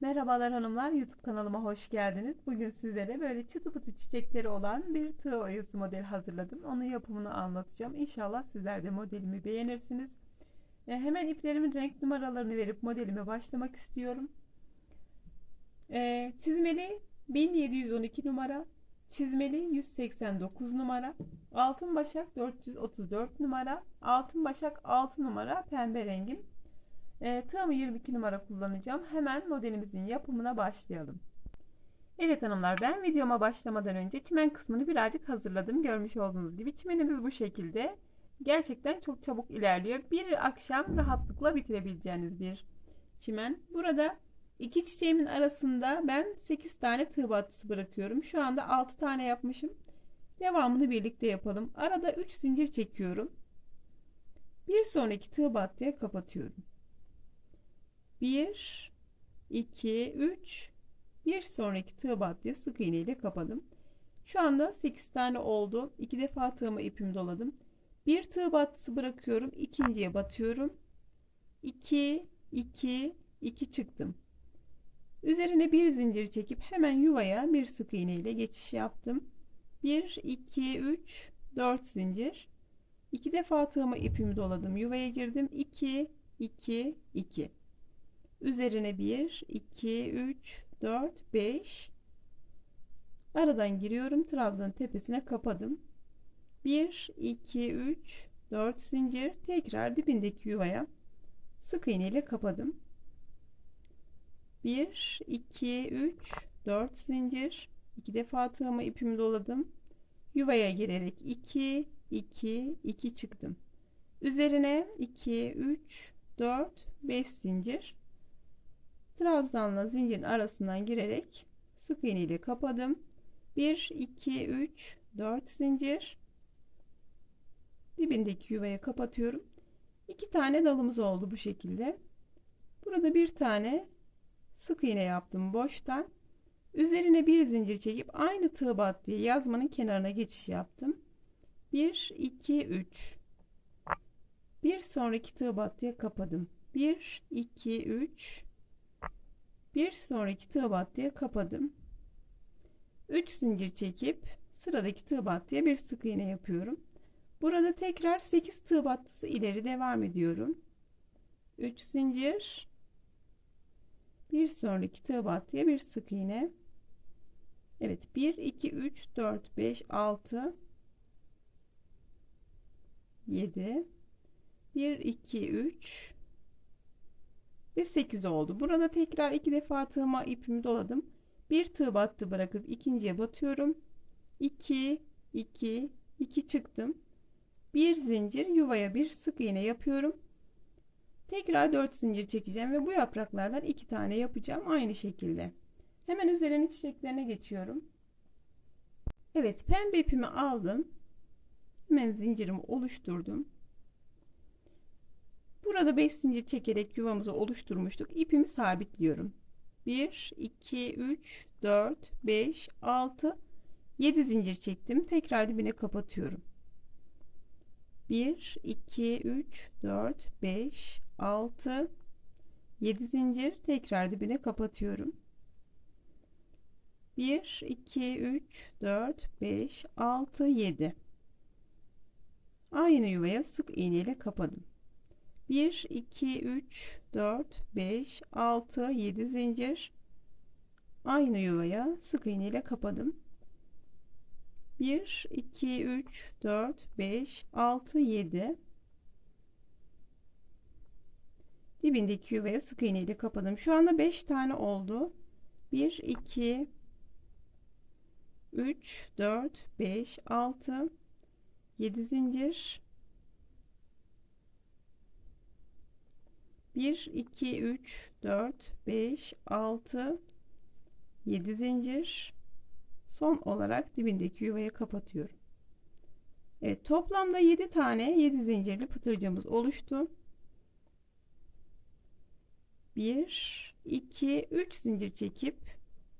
Merhabalar hanımlar, YouTube kanalıma hoş geldiniz. Bugün sizlere böyle çıtı pıtı çiçekleri olan bir tığ oyası model hazırladım. Onun yapımını anlatacağım. İnşallah sizler de modelimi beğenirsiniz. E, hemen iplerimin renk numaralarını verip modelime başlamak istiyorum. E, çizmeli 1712 numara, çizmeli 189 numara, altın başak 434 numara, altın başak 6 numara pembe rengim. E, tığımı 22 numara kullanacağım. Hemen modelimizin yapımına başlayalım. Evet hanımlar ben videoma başlamadan önce çimen kısmını birazcık hazırladım. Görmüş olduğunuz gibi çimenimiz bu şekilde. Gerçekten çok çabuk ilerliyor. Bir akşam rahatlıkla bitirebileceğiniz bir çimen. Burada iki çiçeğimin arasında ben 8 tane tığ battısı bırakıyorum. Şu anda 6 tane yapmışım. Devamını birlikte yapalım. Arada 3 zincir çekiyorum. Bir sonraki tığ battıya kapatıyorum. 1 2 3 bir sonraki tığ battıya sık iğne ile kapadım. Şu anda 8 tane oldu. 2 defa tığıma ipimi doladım. Bir tığ battısı bırakıyorum. ikinciye batıyorum. 2 2 2 çıktım. Üzerine bir zincir çekip hemen yuvaya bir sık iğne ile geçiş yaptım. 1 2 3 4 zincir. 2 defa tığıma ipimi doladım. Yuvaya girdim. 2 2 2 Üzerine 1, 2, 3, 4, 5. Aradan giriyorum. Trabzanın tepesine kapadım. 1, 2, 3, 4 zincir. Tekrar dibindeki yuvaya sık iğne ile kapadım. 1, 2, 3, 4 zincir. 2 defa tığıma ipimi doladım. Yuvaya girerek 2, 2, 2 çıktım. Üzerine 2, 3, 4, 5 zincir trabzanla zincirin arasından girerek sık iğne ile kapadım. 1 2 3 4 zincir. Dibindeki yuvaya kapatıyorum. İki tane dalımız oldu bu şekilde. Burada bir tane sık iğne yaptım boştan. Üzerine bir zincir çekip aynı tığ bat diye yazmanın kenarına geçiş yaptım. 1 2 3 bir sonraki tığ battıya kapadım. 1 2 3 bir sonraki tığ battıya kapadım. 3 zincir çekip sıradaki tığ battıya bir sık iğne yapıyorum. Burada tekrar 8 tığ battısı ileri devam ediyorum. 3 zincir. Bir sonraki tığ battıya bir sık iğne. Evet 1 2 3 4 5 6 7 1 2 3 ve 8 oldu. Burada tekrar iki defa tığıma ipimi doladım. Bir tığ battı bırakıp ikinciye batıyorum. 2 2 2 çıktım. Bir zincir yuvaya bir sık iğne yapıyorum. Tekrar 4 zincir çekeceğim ve bu yapraklardan iki tane yapacağım aynı şekilde. Hemen üzerine çiçeklerine geçiyorum. Evet pembe ipimi aldım. Hemen zincirimi oluşturdum. Burada 5 zincir çekerek yuvamızı oluşturmuştuk. İpimi sabitliyorum. 1, 2, 3, 4, 5, 6, 7 zincir çektim. Tekrar dibine kapatıyorum. 1, 2, 3, 4, 5, 6, 7 zincir. Tekrar dibine kapatıyorum. 1, 2, 3, 4, 5, 6, 7. Aynı yuvaya sık iğne ile kapadım. 1 2 3 4 5 6 7 zincir. Aynı yuvaya sık iğne ile kapadım. 1 2 3 4 5 6 7 dibindeki yuvaya sık iğne ile kapadım. Şu anda 5 tane oldu. 1 2 3 4 5 6 7 zincir 1 2 3 4 5 6 7 zincir. Son olarak dibindeki yuvaya kapatıyorum. Evet toplamda 7 tane 7 zincirli pıtırcımız oluştu. 1 2 3 zincir çekip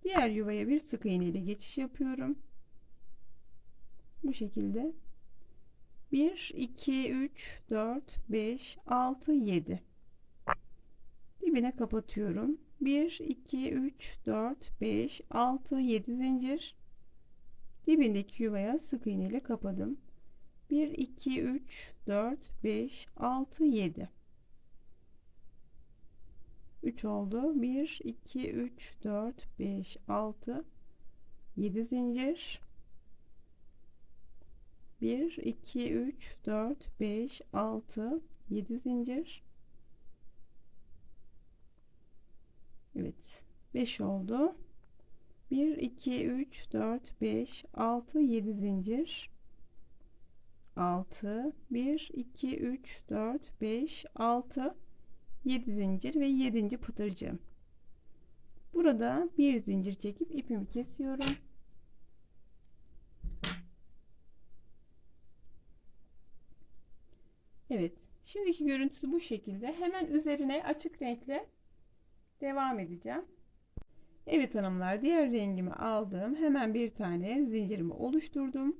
diğer yuvaya bir sık iğne ile geçiş yapıyorum. Bu şekilde. 1 2 3 4 5 6 7 dibine kapatıyorum. 1 2 3 4 5 6 7 zincir. Dibindeki yuvaya sık iğne ile kapadım. 1 2 3 4 5 6 7 3 oldu. 1 2 3 4 5 6 7 zincir. 1 2 3 4 5 6 7 zincir Evet. 5 oldu. 1 2 3 4 5 6 7 zincir. 6 1 2 3 4 5 6 7 zincir ve 7. pıtırcığım. Burada bir zincir çekip ipimi kesiyorum. Evet. Şimdiki görüntüsü bu şekilde. Hemen üzerine açık renkle devam edeceğim. Evet hanımlar diğer rengimi aldım. Hemen bir tane zincirimi oluşturdum.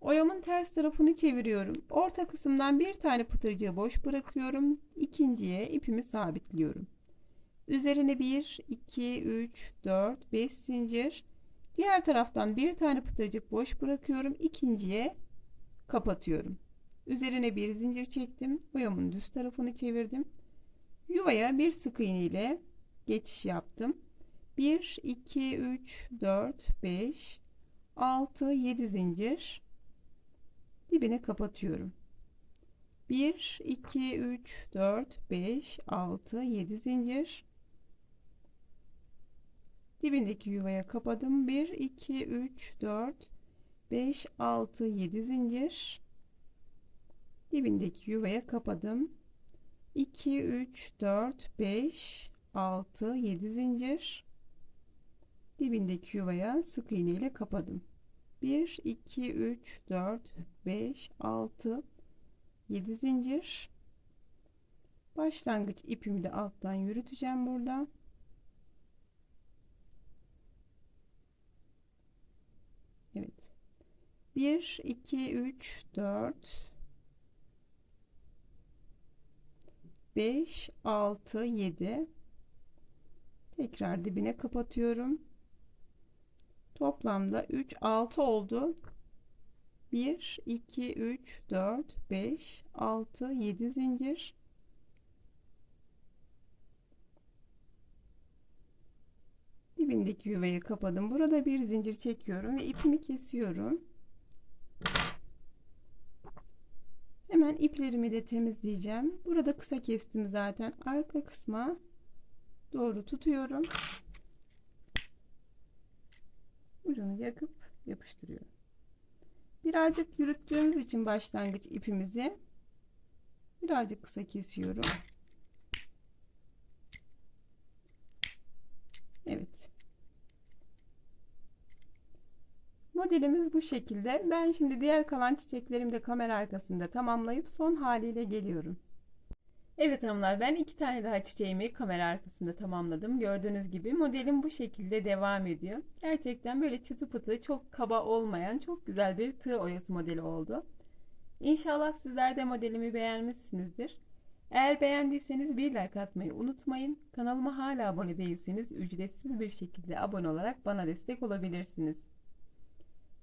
Oyamın ters tarafını çeviriyorum. Orta kısımdan bir tane pıtırcığı boş bırakıyorum. İkinciye ipimi sabitliyorum. Üzerine 1 2 3 4 5 zincir. Diğer taraftan bir tane pıtırcık boş bırakıyorum. İkinciye kapatıyorum. Üzerine bir zincir çektim. Oyamın düz tarafını çevirdim yuvaya bir sık iğne ile geçiş yaptım. 1 2 3 4 5 6 7 zincir dibine kapatıyorum. 1 2 3 4 5 6 7 zincir dibindeki yuvaya kapadım. 1 2 3 4 5 6 7 zincir dibindeki yuvaya kapadım 2 3 4 5 6 7 zincir. Dibindeki yuvaya sık iğne ile kapadım. 1 2 3 4 5 6 7 zincir. Başlangıç ipimi de alttan yürüteceğim burada. Evet. 1 2 3 4 5 6 7 tekrar dibine kapatıyorum. Toplamda 3 6 oldu. 1 2 3 4 5 6 7 zincir. Dibindeki yuvayı kapadım. Burada bir zincir çekiyorum ve ipimi kesiyorum Hemen iplerimi de temizleyeceğim. Burada kısa kestim zaten. Arka kısma doğru tutuyorum. Ucunu yakıp yapıştırıyorum. Birazcık yürüttüğümüz için başlangıç ipimizi birazcık kısa kesiyorum. Evet. Modelimiz bu şekilde. Ben şimdi diğer kalan çiçeklerimi de kamera arkasında tamamlayıp son haliyle geliyorum. Evet hanımlar ben iki tane daha çiçeğimi kamera arkasında tamamladım. Gördüğünüz gibi modelim bu şekilde devam ediyor. Gerçekten böyle çıtı pıtı çok kaba olmayan çok güzel bir tığ oyası modeli oldu. İnşallah sizler de modelimi beğenmişsinizdir. Eğer beğendiyseniz bir like atmayı unutmayın. Kanalıma hala abone değilseniz ücretsiz bir şekilde abone olarak bana destek olabilirsiniz.